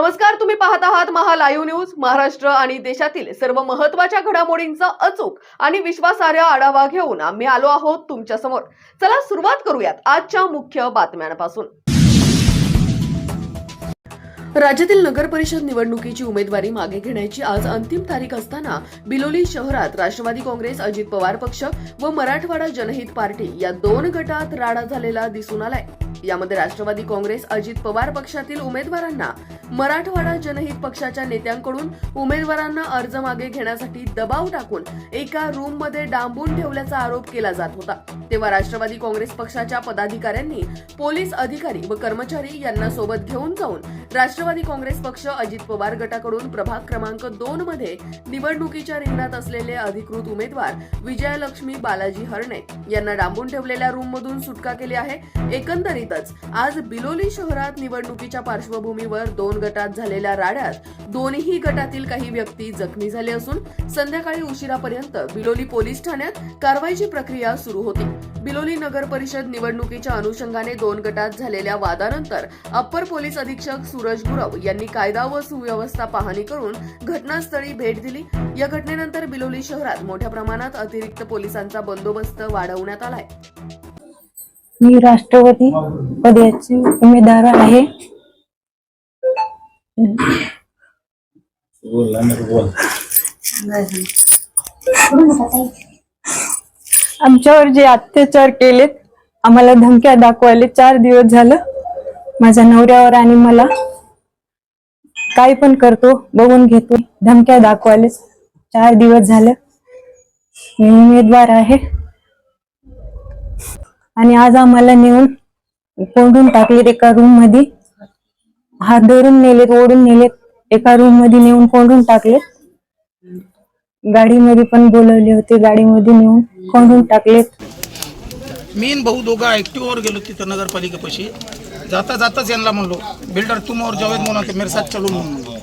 नमस्कार तुम्ही पाहत आहात महा लाईव्ह न्यूज. महाराष्ट्र आणि देशातील सर्व महत्त्वाच्या घडामोडींचा अचूक आणि विश्वासार्ह आढावा घेऊन आम्ही आलो आहोत तुमच्यासमोर चला सुरुवात करूयात आजच्या मुख्य बातम्यांपासून. राज्यातील नगर परिषद निवडणुकीची उमेदवारी मागे घेण्याची आज अंतिम तारीख असताना बिलोली शहरात राष्ट्रवादी काँग्रेस अजित पवार पक्ष व मराठवाडा जनहित पार्टी या दोन गटात राडा झालेला दिसून आलाय. यामध्ये राष्ट्रवादी काँग्रेस अजित पवार पक्षातील उमेदवारांना मराठवाडा जनहित पक्षाच्या नेत्यांकडून उमेदवारांना अर्ज मागे घेण्यासाठी दबाव टाकून एका रूममध्ये डांबून ठेवल्याचा आरोप केला जात होता. तेव्हा राष्ट्रवादी काँग्रेस पक्षाच्या पदाधिकाऱ्यांनी पोलीस अधिकारी व कर्मचारी यांना सोबत घेऊन जाऊन राष्ट्र राष्ट्रवादी काँग्रेस पक्ष अजित पवार गटाकडून प्रभाग क्रमांक दोन मध्ये निवडणुकीच्या रिंगणात असलेले अधिकृत उमेदवार विजयालक्ष्मी बालाजी हरणे यांना डांबून ठेवलेल्या रूम मधून सुटका केली आहे. एकंदरीतच आज बिलोली शहरात निवडणुकीच्या पार्श्वभूमीवर दोन गटात झालेल्या राड्यात दोन्ही गटातील काही व्यक्ती जखमी झाले असून संध्याकाळी उशिरापर्यंत बिलोली पोलीस ठाण्यात कारवाईची प्रक्रिया सुरू होती. बिलोली नगर परिषद निवडणुकीच्या अनुषंगाने दोन गटात झालेल्या वादानंतर अप्पर पोलीस अधीक्षक सूरज गुरव यांनी कायदा व सुव्यवस्था पाहणी करून घटनास्थळी भेट दिली. या घटनेनंतर बिलोली शहरात मोठ्या प्रमाणात अतिरिक्त पोलिसांचा बंदोबस्त वाढवण्यात आलाय. मी राष्ट्रवादी पदाचे उमेदवार आहे. आमच्यावर जे अत्याचार केलेत आम्हाला धमक्या दाखवायले चार दिवस झालं. माझ्या नवऱ्यावर आणि मला काय पण करतो बघून घेतो. धमक्या दाखवायले चार दिवस झालं. मी उमेदवार आहे. आणि आज आम्हाला नेऊन कोंडून टाकलेत एका रूममध्ये हात धरून नेलेत ओढून नेलेत. एका रूममध्ये नेऊन कोंडून टाकलेत. गाडीमध्ये पण बोलवले होते गाडीमध्ये नेऊन. कोंडून टाकलेत. मी न भाऊ दोघं ॲक्टिव्हवर गेलो तिथं नगरपालिकेपाशी. जाता जाताच यांना म्हणलो बिल्डर तुम और जावेद म्हणून ते मेरे साथ चलो म्हणून.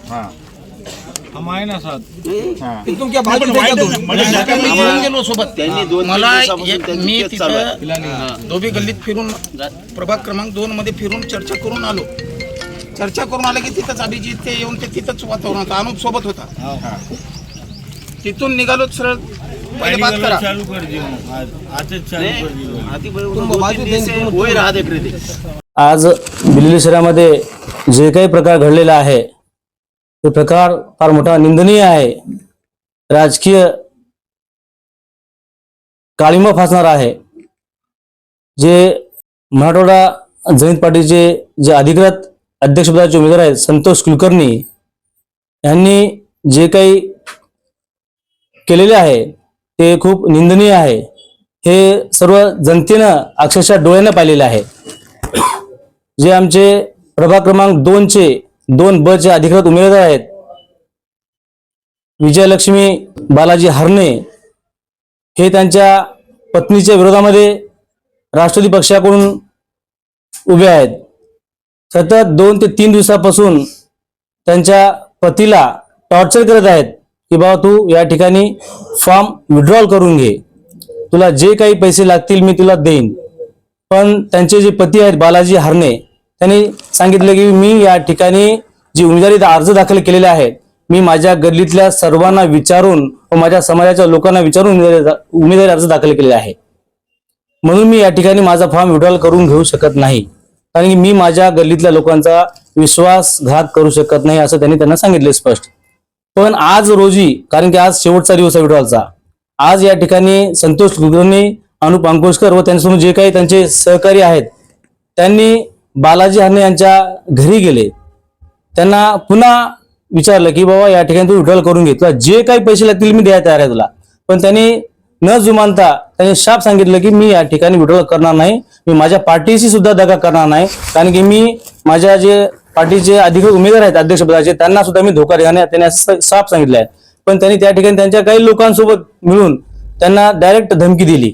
हम आए ना साथ. तुमच्या भाजून मी घेऊन गेलो सोबत. मला एक मी तिथं दोबी गल्लीत फिरून प्रभाग क्रमांक दोन मध्ये फिरून चर्चा करून आलो. चर्चा करून आलं की तिथंच अभिजित ते येऊन ते तिथंच वातावरण होतं अनुप सोबत होता. तिथून निघालो सरळ. पहिले बात करा. चालू कर दियो आज आजच चालू कर दियो तुम बाजू देन आज बिल्ली शहरामध्ये जे काही प्रकार घडलेला आहे तो प्रकार फार मोठा निंदनीय आहे. राजकीय काळिमा फासणार आहे. जे मराठवाडा जैन पार्टीचे जे अधिकृत अध्यक्षपदाचे उमेदवार आहेत संतोष कुलकर्णी यांनी जे काही केलेले आहे ते खूप निंदनीय आहे. हे सर्व जनतेनं अक्षरशः डोळ्यानं पाहिलेलं आहे. जे आमचे प्रभाग क्रमांक दोनचे दोन ब चे अधिकृत उमेदवार आहेत. विजयलक्ष्मी बालाजी हरणे हे त्यांच्या पत्नीच्या विरोधामध्ये राष्ट्रवादी पक्षाकडून उभे आहेत. सतत दोन ते तीन दिवसापासून त्यांच्या पतीला टॉर्चर करत आहेत. की बाबा तू या ठिकाणी फॉर्म विड्रॉल करून घे. तुला जे काही पैसे लागतील मी तुला देईन. पण त्यांचे जे पती आहेत बालाजी हरणे त्यांनी सांगितलं की मी या ठिकाणी जी उमेदवारी अर्ज दाखल केलेले आहेत मी माझ्या गल्लीतल्या सर्वांना विचारून व माझ्या समाजाच्या लोकांना विचारून उमेदवारी उमेदवारी अर्ज दाखल केलेला आहे. म्हणून मी या ठिकाणी माझा फॉर्म विड्रॉल करून घेऊ शकत नाही. कारण की मी माझ्या गल्लीतल्या लोकांचा विश्वासघात करू शकत नाही असं त्यांनी त्यांना सांगितले स्पष्ट. पण आज रोजी कारण की आज शेवटचा दिवस आहे विड्रॉलचा आज या ठिकाणी संतोष कुलकर्णी अनुप अंकुशकर व त्यांच्यासमोर जे काही त्यांचे सहकारी आहेत त्यांनी बालाजी हाने यांच्या घरी गेले. त्यांना पुन्हा विचारलं की बाबा या ठिकाणी तू विड्रॉल करून घे तुला जे काही पैसे लागतील मी द्यायला तयार आहे तुला. पण त्यांनी न जुमानता त्यांनी शाप सांगितलं की मी या ठिकाणी विड्रॉल करणार नाही. मी माझ्या पार्टीशी सुद्धा दगा करणार नाही. कारण की मी माझ्या जे पार्टीचे अधिकृत उमेदवार आहेत अध्यक्षपदाचे त्यांना सुद्धा मी धोका देणार त्यांनी साफ सांगितलं आहे पण त्यांनी त्या ठिकाणी त्यांच्या काही लोकांसोबत मिळून त्यांना डायरेक्ट धमकी दिली.